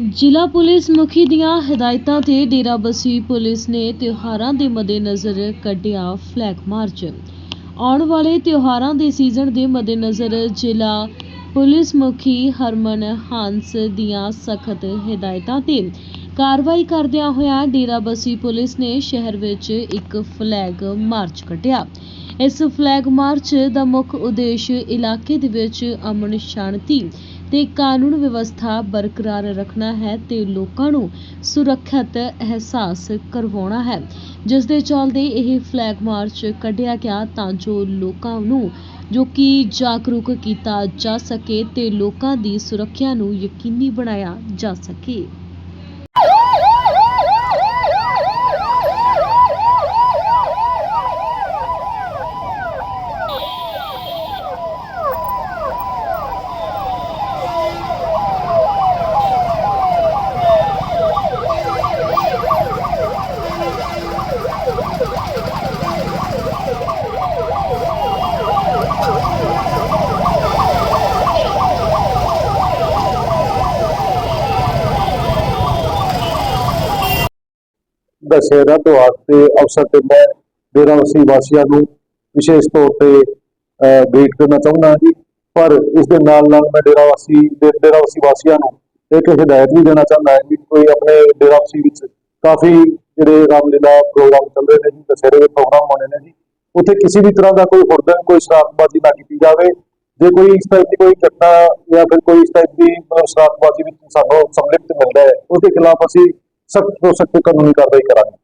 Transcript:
ਜ਼ਿਲ੍ਹਾ ਪੁਲਿਸ ਮੁਖੀ ਦੀਆਂ ਹਦਾਇਤਾਂ ਤੇ ਡੇਰਾਬੱਸੀ ਪੁਲਿਸ ਨੇ ਤਿਉਹਾਰਾਂ ਦੇ ਮੱਦੇਨਜ਼ਰ ਕੱਢਿਆ ਫਲੈਗ ਮਾਰਚ ਆਉਣ ਵਾਲੇ ਤਿਉਹਾਰਾਂ ਦੇ ਸੀਜ਼ਨ ਦੇ ਮੱਦੇਨਜ਼ਰ ਜ਼ਿਲ੍ਹਾ ਪੁਲਿਸ ਮੁਖੀ ਹਰਮਨ ਹਾਂਸ ਦੀਆਂ ਸਖਤ ਹਦਾਇਤਾਂ ਤੇ ਕਾਰਵਾਈ ਕਰਦਿਆਂ ਹੋਇਆ ਡੇਰਾਬੱਸੀ ਪੁਲਿਸ ਨੇ ਸ਼ਹਿਰ ਵਿੱਚ ਇੱਕ ਫਲੈਗ ਮਾਰਚ ਕੱਢਿਆ। ਇਸ ਫਲੈਗ ਮਾਰਚ ਦਾ ਮੁੱਖ ਉਦੇਸ਼ ਇਲਾਕੇ ਦੇ ਵਿੱਚ ਅਮਨ ਸ਼ਾਂਤੀ ਤੇ ਕਾਨੂੰਨ ਵਿਵਸਥਾ ਬਰਕਰਾਰ ਰੱਖਣਾ ਹੈ ਤੇ ਲੋਕਾਂ ਨੂੰ ਸੁਰੱਖਿਅਤ ਅਹਿਸਾਸ ਕਰਵਾਉਣਾ ਹੈ। ਜਿਸ ਦੇ ਚੱਲਦੇ ਇਹ ਫਲੈਗ ਮਾਰਚ ਕੱਢਿਆ ਗਿਆ ਤਾਂ ਜੋ ਲੋਕਾਂ ਨੂੰ, ਜੋ ਕਿ ਜਾਗਰੂਕ ਕੀਤਾ ਜਾ ਸਕੇ ਤੇ ਲੋਕਾਂ ਦੀ ਸੁਰੱਖਿਆ ਨੂੰ ਯਕੀਨੀ ਬਣਾਇਆ ਜਾ ਸਕੇ। ਦਸ਼ਹਿਰਾ ਤਿਉਹਾਰ ਦੇ ਅਵਸਰ ਤੇ ਮੈਂ ਡੇਰਾਵਾਸੀ ਵਾਸੀਆਂ ਨੂੰ ਵਿਸ਼ੇਸ਼ ਤੌਰ ਤੇ ਗ੍ਰੀਟ ਕਰਨਾ ਚਾਹੁੰਦਾ ਜੀ। ਪਰ ਇਸ ਦੇ ਨਾਲ ਨਾਲ ਮੈਂ ਡੇਰਾਵਾਸੀ ਦੇ ਡੇਰਾਵਾਸੀ ਵਾਸੀਆਂ ਨੂੰ ਇੱਕ ਹਦਾਇਤ ਵੀ ਦੇਣਾ ਚਾਹੁੰਦਾ ਹਾਂ ਕਿ ਕੋਈ ਆਪਣੇ ਡੇਰਾਵਾਸੀ ਵਿੱਚ ਕਾਫੀ ਜਿਹੜੇ ਰਾਮਲੀਲਾ ਪ੍ਰੋਗਰਾਮ ਚੱਲ ਰਹੇ ਨੇ ਜੀ, ਦਸ਼ਹਿਰੇ ਦੇ ਪ੍ਰੋਗਰਾਮ ਹੋਣੇ ਨੇ ਜੀ। ਉੱਥੇ ਕਿਸੇ ਵੀ ਤਰ੍ਹਾਂ ਦਾ ਕੋਈ ਹੁਰਦਨ ਕੋਈ ਸ਼ਰਾਰਤਬਾਜ਼ੀ ਨਾ ਕੀਤੀ ਜਾਵੇ। ਜੇ ਕੋਈ ਇਸ ਟਾਈਪ ਦੀ ਕੋਈ ਘਟਨਾ ਜਾਂ ਫਿਰ ਕੋਈ ਇਸ ਟਾਈਪ ਦੀ ਮਤਲਬ ਸ਼ਰਾਰਤਬਾਜ਼ੀ ਵਿੱਚ ਸਾਨੂੰ ਸੰਲਿਪਤ ਮਿਲਦਾ ਹੈ, ਉਹਦੇ ਖਿਲਾਫ ਅਸੀਂ ਸਖਤ ਤੋਂ ਸਖਤ ਕਾਨੂੰਨੀ ਕਾਰਵਾਈ ਕਰਾਂਗੇ।